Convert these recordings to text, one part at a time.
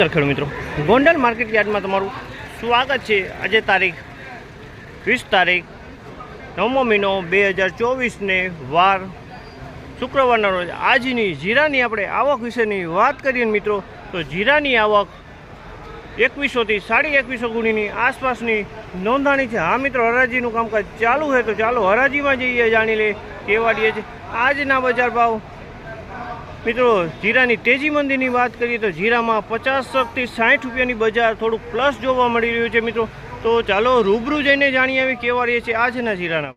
ખેડૂત મિત્રો. ગોંડલ માર્કેટ યાર્ડમાં તમારું સ્વાગત છે. આજે તારીખ વીસ તારીખ, નવમો મહિનો બે હજાર ચોવીસને વાર શુક્રવારના રોજ. આજની જીરાની આપણે આવક વિશેની વાત કરીએ મિત્રો, તો જીરાની આવક એકવીસોથી સાડી એકવીસો ગુણીની આસપાસની નોંધાણી છે. હા મિત્રો, હરાજીનું કામકાજ ચાલુ છે, તો ચાલો હરાજીમાં જઈએ, જાણી લે કેવા છે. આજના બજાર ભાવ મિત્રો, જીરાની તેજી મંદીની વાત કરીએ તો જીરામાં પચાસથી સાઠ રૂપિયાની બજાર થોડુંક પ્લસ જોવા મળી રહ્યું છે મિત્રો. તો ચાલો રૂબરૂ જઈને જાણીએ આવી કેવા રહે છે આજના જીરાના.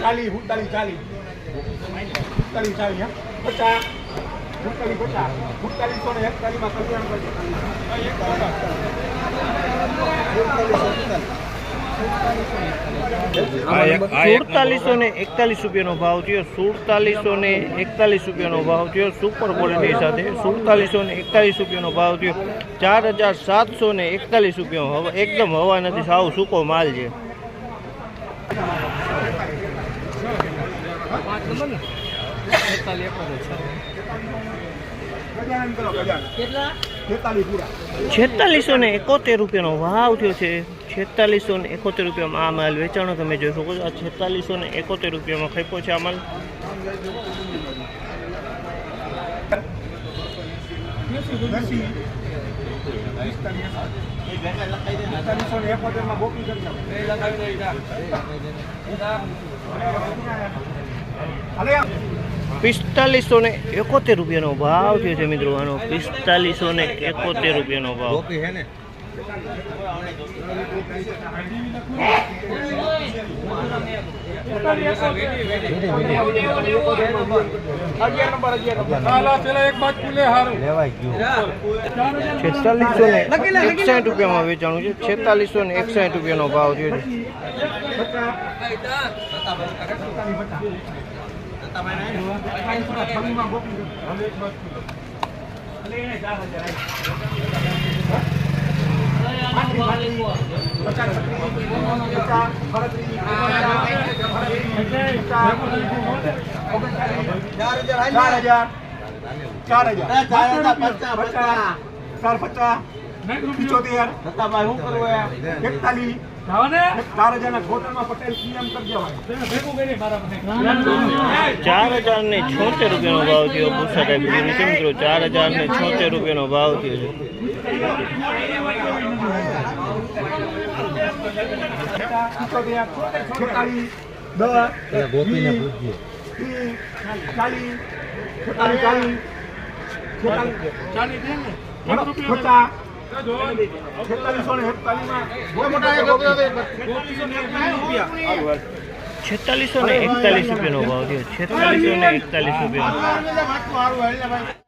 ચાલી ચાલી ચાલી. પચાસ. પચાસ ને કલ્યાણ કરજો. સુડતાલીસો ને એકતાલીસ રૂપિયાનો ભાવ થયો. સુડતાલીસો ને એકતાલીસ રૂપિયાનો ભાવ થયો. સુપર ક્વોલિટી સાથે સુડતાલીસો ને એકતાલીસ રૂપિયાનો ભાવ થયો. ચાર હજાર સાતસો ને એકતાલીસ રૂપિયા હવા એકદમ હવા નથી સાવ સૂકો માલ છે. ગજાનંદ તેતાલીસ પૂરા છેતાલીસો ને એકોતેર રૂપિયાનો ભાવ થયો છે. છેતાલીસો ને એકોતેર રૂપિયામાં આ માલ વેચાણો તમે જોઈ શકો છો. આ છેતાલીસો ને એકોતેર રૂપિયામાં ખેપો છે આ માલ. દસી પિસ્તાલીસો ને એકોતેર રૂપિયાનો ભાવ થયો છે મિત્રો આનો. પિસ્તાલીસો ને એકોતેર રૂપિયાનો ભાવ. છેતાલીસો ને? એકસાઠ રૂપિયામાં વેચાણું છે. છેતાલીસો ને એકસાઠ રૂપિયાનો ભાવ થયો છે. ચાર હજાર ચાર હજાર પચાસ પચાસ ચાર પચાસ ના છોતેરમાં પટેલ પીએમ કરી દેવાય ચાર હજાર ને છોતેર રૂપિયાનો ભાવ થયો ભૂસા ટાઈપ જીરું છે મિત્રો ચાર હજાર ને છોતેર રૂપિયાનો ભાવ થયો છે ચાલીસ છેતાલીસ ને એકતાલીસ રૂપિયાનો ભાવ થયો. છેતાલીસો ને એકતાલીસ રૂપિયા